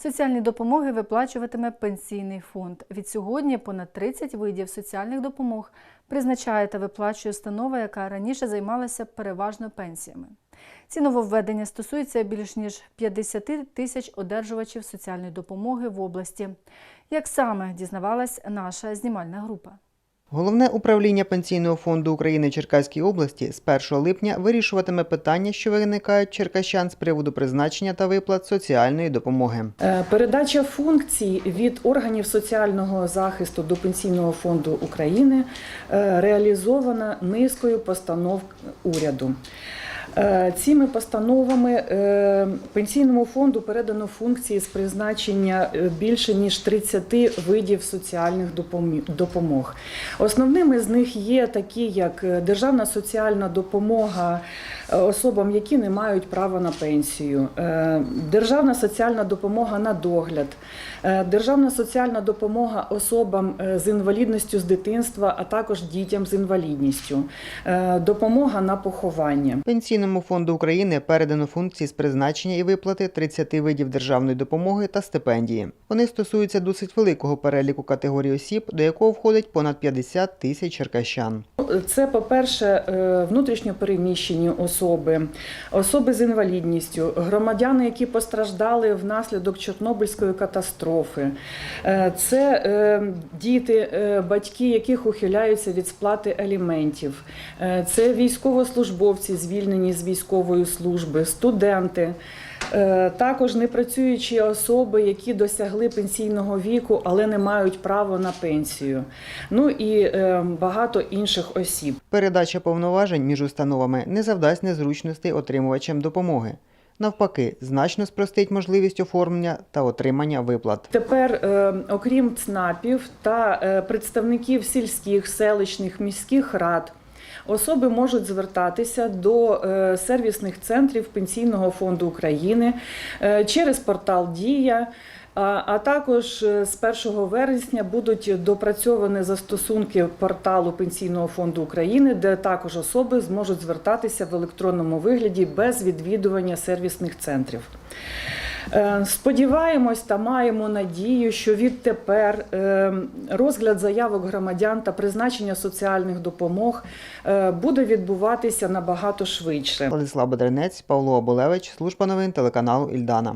Соціальні допомоги виплачуватиме пенсійний фонд. Від сьогодні понад 30 видів соціальних допомог призначає та виплачує установа, яка раніше займалася переважно пенсіями. Ці нововведення стосуються більш ніж 50 тисяч одержувачів соціальної допомоги в області. Як саме дізнавалась наша знімальна група. Головне управління Пенсійного фонду України в Черкаській області з 1 липня вирішуватиме питання, що виникають черкащан з приводу призначення та виплат соціальної допомоги. Е, Передача функцій від органів соціального захисту до Пенсійного фонду України е, реалізована низкою постанов уряду. Е, Цими постановами е, пенсійному фонду передано функції з призначення е, більше ніж 30 видів соціальних допомог. Основними з них є такі, як державна соціальна допомога особам, які не мають права на пенсію, державна соціальна допомога на догляд, державна соціальна допомога особам з інвалідністю з дитинства, а також дітям з інвалідністю, допомога на поховання. Пенсійному фонду України передано функції з призначення і виплати 30 видів державної допомоги та стипендії. Вони стосуються досить великого переліку категорій осіб, до якого входить понад 50 тисяч черкащан. Це, по-перше, е, внутрішньо переміщені особи, особи з інвалідністю, громадяни, які постраждали внаслідок Чорнобильської катастрофи. Е, Це е, діти, батьки, яких ухиляються від сплати аліментів. Це військовослужбовці, звільнені з військової служби, студенти. Е, Також непрацюючі особи, які досягли пенсійного віку, але не мають права на пенсію. Ну і е, багато інших осіб. Передача повноважень між установами не завдасть незручностей отримувачам допомоги. Навпаки, значно спростить можливість оформлення та отримання виплат. Тепер, е, окрім ЦНАПів та представників сільських, селищних, міських рад, особи можуть звертатися до е, сервісних центрів Пенсійного фонду України е, через портал Дія. А також е, з 1 вересня будуть допрацьовані застосунки порталу Пенсійного фонду України, де також особи зможуть звертатися в електронному вигляді без відвідування сервісних центрів. Е, Сподіваємось та маємо надію, що відтепер е, розгляд заявок громадян та призначення соціальних допомог е, буде відбуватися набагато швидше. Владислав Бедренець, Павло Оболевич, служба новин телеканалу Ільдана.